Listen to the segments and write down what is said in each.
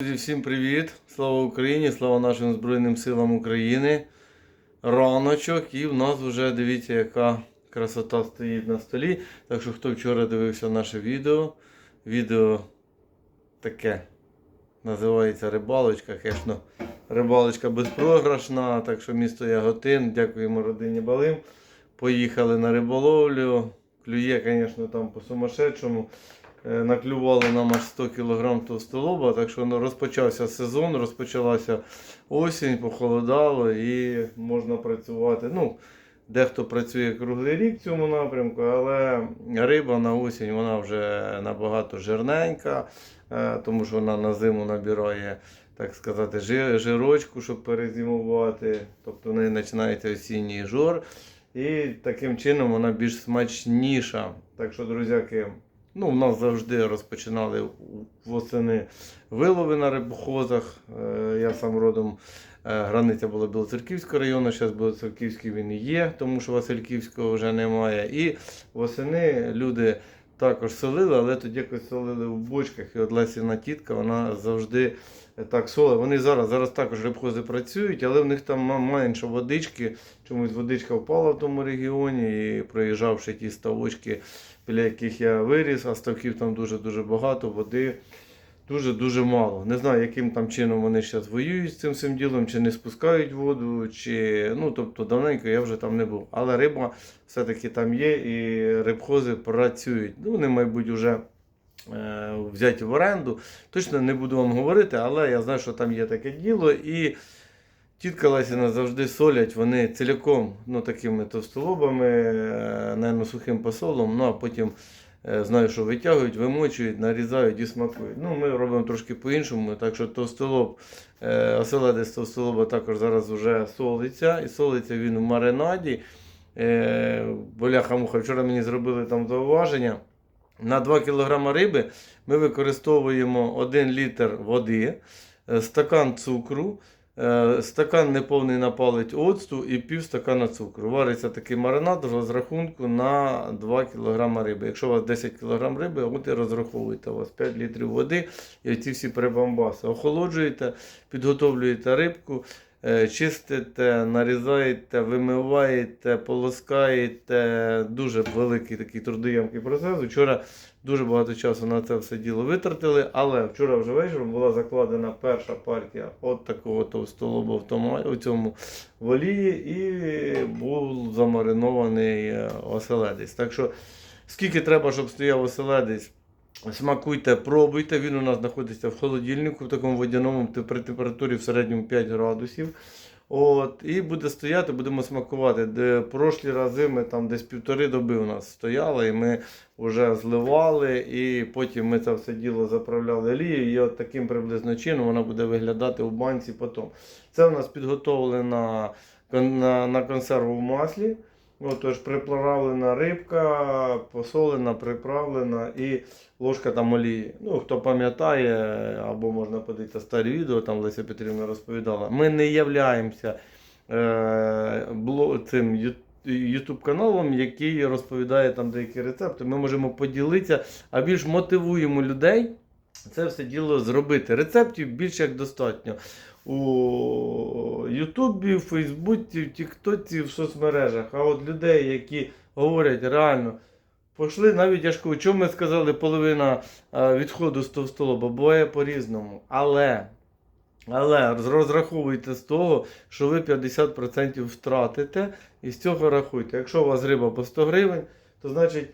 Друзі, всім привіт! Слава Україні! Слава нашим Збройним силам України. Раночок, і в нас вже дивіться, яка красота стоїть на столі. Так що, хто вчора дивився наше відео, відео таке називається Рибалочка. Звісно, рибалочка безпрограшна, так що місто Яготин. Дякуємо родині Балим. Поїхали на риболовлю. Клює, звісно, там по сумасшедшому. Е, Наклювали нам аж 100 кг товстолоба, так що ну, розпочався сезон, розпочалася осінь, похолодало і можна працювати. Ну, дехто працює круглий рік в цьому напрямку, але риба на осінь вона вже набагато жирненька, е, тому що вона на зиму набирає, так сказати, жирочку, щоб перезимувати. Тобто в неї починається осінній жор. І таким чином вона більш смачніша. Так що, друзяки, ну, в нас завжди розпочинали восени вилови на рибохозах. Е, Я сам родом е, границя була Білоцерківського району, зараз Білоцерківський він і є, тому що Васильківського вже немає. І восени люди також солили, але тоді якось солили в бочках. І от Лесіна тітка, вона завжди так соли. Вони зараз, зараз також рибхози працюють, але в них там менше водички. Чомусь водичка впала в тому регіоні і проїжджавши ті ставочки, біля яких я виріс, а ставків там дуже-дуже багато, води дуже-дуже мало. Не знаю, яким там чином вони зараз воюють з цим всім ділом, чи не спускають воду, чи ну тобто давненько я вже там не був. Але риба все-таки там є, і рибхози працюють. Ну, вони, мабуть, вже е, взяті в оренду. Точно не буду вам говорити, але я знаю, що там є таке діло. І тітка Лесіна завжди солять вони ціляком ну, такими товстолобами, е, наверно, сухим посолом, ну а потім. Е, Знаю, що витягують, вимочують, нарізають і смакують. Ну, ми робимо трошки по-іншому, так що товстолоб, е, оселедець товстолоба також зараз вже солиться. І солиться він в маринаді. Е, Боляха-муха, вчора мені зробили там зауваження. На 2 кг риби ми використовуємо 1 літр води, стакан цукру, стакан неповний напалить оцту і пів стакана цукру. Вариться такий маринад в розрахунку на 2 кг риби. Якщо у вас 10 кг риби, от і розраховуєте у вас 5 літрів води і ці всі прибамбаси. Охолоджуєте, підготовлюєте рибку. Е, Чистите, нарізаєте, вимиваєте, полоскаєте. Дуже великий такий трудоємкий процес. Вчора дуже багато часу на це все діло витратили, але вчора вже вечором була закладена перша партія от такого товстолоба в цьому в олії і був замаринований е, оселедець. Так що, скільки треба, щоб стояв оселедець, смакуйте, пробуйте. Він у нас знаходиться в холодильнику, в такому водяному при температурі в середньому 5 градусів. От, і буде стояти, будемо смакувати. Де прошлі рази ми там десь півтори доби у нас стояли, і ми вже зливали, і потім ми це все діло заправляли олією. І от таким приблизно чином вона буде виглядати в банці потім. Це у нас підготовлена на консерву в маслі. Отож, приправлена рибка, посолена, приправлена і ложка там олії. Ну, хто пам'ятає, або можна подивитися старі відео, там Леся Петрівна розповідала. Ми не являємося е, бло, цим ю- YouTube каналом, який розповідає там деякі рецепти. Ми можемо поділитися, а більш мотивуємо людей це все діло зробити. Рецептів більше як достатньо. У Ютубі, в Фейсбуці, в Тіктоці, в соцмережах. А от людей, які говорять реально, пішли навіть я ж кажу, чому ми сказали половина е, відходу з товстолоба, буває по-різному. Але, але розраховуйте з того, що ви 50% втратите, і з цього рахуйте. Якщо у вас риба по 100 гривень, то значить.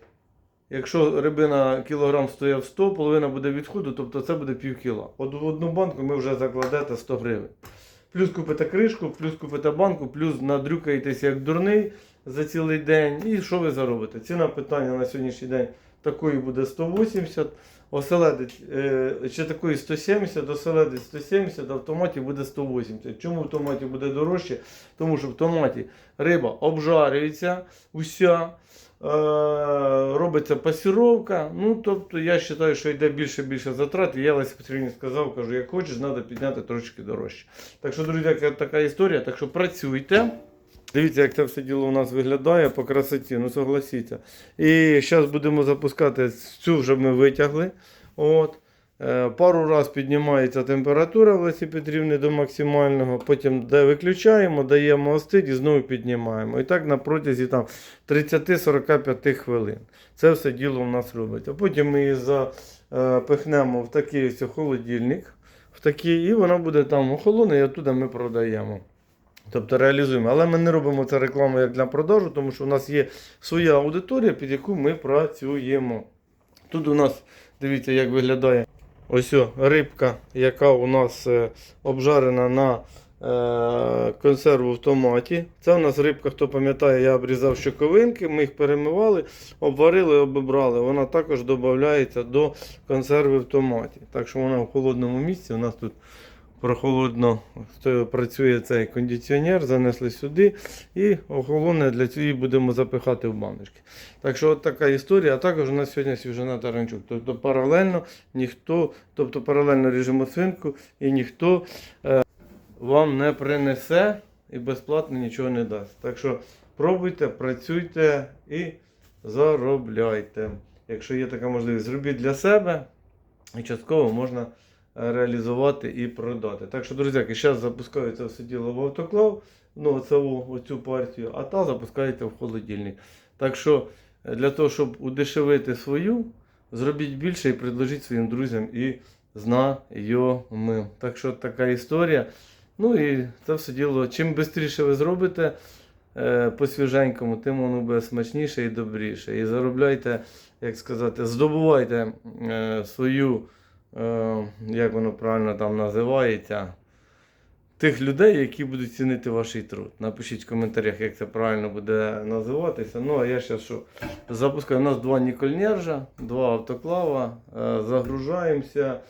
Якщо рибина кілограм стояв 100, половина буде відходу, тобто це буде пів кіла. От в одну банку ми вже закладете 100 гривень. Плюс купите кришку, плюс купите банку, плюс надрюкаєтеся як дурний за цілий день. І що ви заробите? Ціна питання на сьогоднішній день такої буде 180, оселедець ще такої 170, оселедець 170, а в томаті буде 180. Чому в томаті буде дорожче? Тому що в томаті риба обжарюється уся. Е, робиться пасіровка. Ну, тобто я вважаю, що йде більше більше затрат. І я Лесі Петрівні сказав, кажу, як хочеш, треба підняти трошки дорожче. Так що, друзі, така історія. Так що працюйте. Дивіться, як це все діло у нас виглядає по красоті, ну согласіться. І зараз будемо запускати цю вже ми витягли. От. Е, Пару раз піднімається температура в Лесі Петрівни до максимального, потім виключаємо, даємо остить і знову піднімаємо. І так на протязі там, 30-45 хвилин. Це все діло у нас робить. А потім ми її запихнемо в такий ось холодильник, в такий, і вона буде там охолоне, і оттуда ми продаємо. Тобто реалізуємо. Але ми не робимо це рекламу як для продажу, тому що у нас є своя аудиторія, під яку ми працюємо. Тут у нас, дивіться, як виглядає ось рибка, яка у нас е, обжарена на е, консерву в томаті. Це у нас рибка, хто пам'ятає, я обрізав щоковинки, ми їх перемивали, обварили, обібрали. Вона також додається до консерви в томаті. Так що вона в холодному місці. У нас тут прохолодно працює цей кондиціонер, занесли сюди і охолоне для її будемо запихати в баночки. Так що от така історія. А також у нас сьогодні свіжина таранчук. Тобто паралельно ніхто, тобто паралельно ріжемо свинку і ніхто е, вам не принесе і безплатно нічого не дасть. Так що пробуйте, працюйте і заробляйте. Якщо є така можливість, зробіть для себе і частково можна реалізувати і продати. Так що, друзяки, зараз запускаю все діло в автоклав, ну оце оцю партію, а та запускаєте в холодильник. Так що е, для того, щоб удешевити свою, зробіть більше і предложіть своїм друзям і знайомим. Так що така історія. Ну і це все діло. Чим швидше ви зробите е, по свіженькому, тим воно буде смачніше і добріше. І заробляйте, як сказати, здобувайте е, свою, як воно правильно там називається, тих людей, які будуть цінити ваш труд. Напишіть в коментарях, як це правильно буде називатися. Ну, а я зараз що запускаю. У нас два Нікольнержа, два автоклава, е, загружаємося.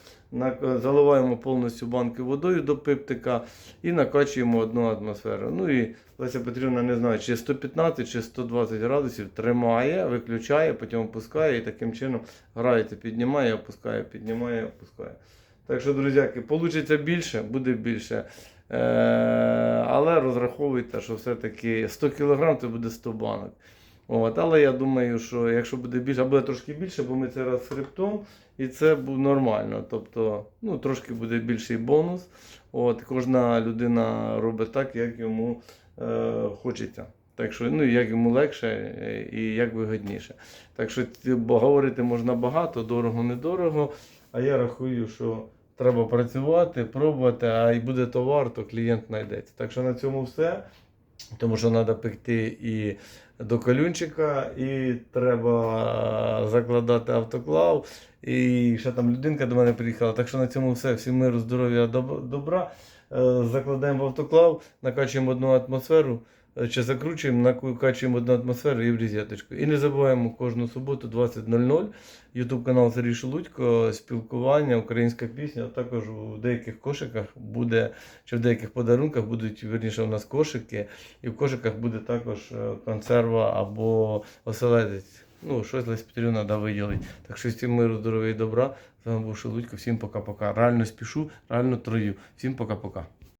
Заливаємо повністю банки водою до пиптика і накачуємо одну атмосферу. Ну і Леся Петрівна не знаю, чи 115 чи 120 градусів тримає, виключає, потім опускає і таким чином грається, піднімає, опускає, піднімає, опускає. Так що, друзяки, получиться більше, буде більше. Е, але розраховуйте, що все-таки 100 кг це буде 100 банок. От, але я думаю, що якщо буде більше, а буде трошки більше, бо ми це раз хребтом, і це буде нормально. Тобто, ну, трошки буде більший бонус. От, кожна людина робить так, як йому е, хочеться. Так що, ну, як йому легше е, і як вигідніше. Так що бо говорити можна багато, дорого, недорого. А я рахую, що треба працювати, пробувати, а і буде товар, то клієнт знайдеться. Так що на цьому все. Тому що треба пекти і до колюнчика, і треба закладати автоклав. І ще там людинка до мене приїхала. Так що на цьому все. Всім миру, здоров'я, добра. Е, Закладаємо в автоклав, накачуємо одну атмосферу, чи закручуємо, накачуємо одну атмосферу і в розеточку. І не забуваємо кожну суботу 20.00. Ютуб канал Сергій Шелудько, спілкування, українська пісня. А також у деяких кошиках буде, чи в деяких подарунках будуть вірніше у нас кошики, і в кошиках буде також е, консерва або оселедець. Ну, щось Лесь Петрівна треба виділити. Так що всім миру, здоров'я і добра. З вами був Шелудько. Всім пока-пока. Реально спішу, реально трою. Всім пока-пока.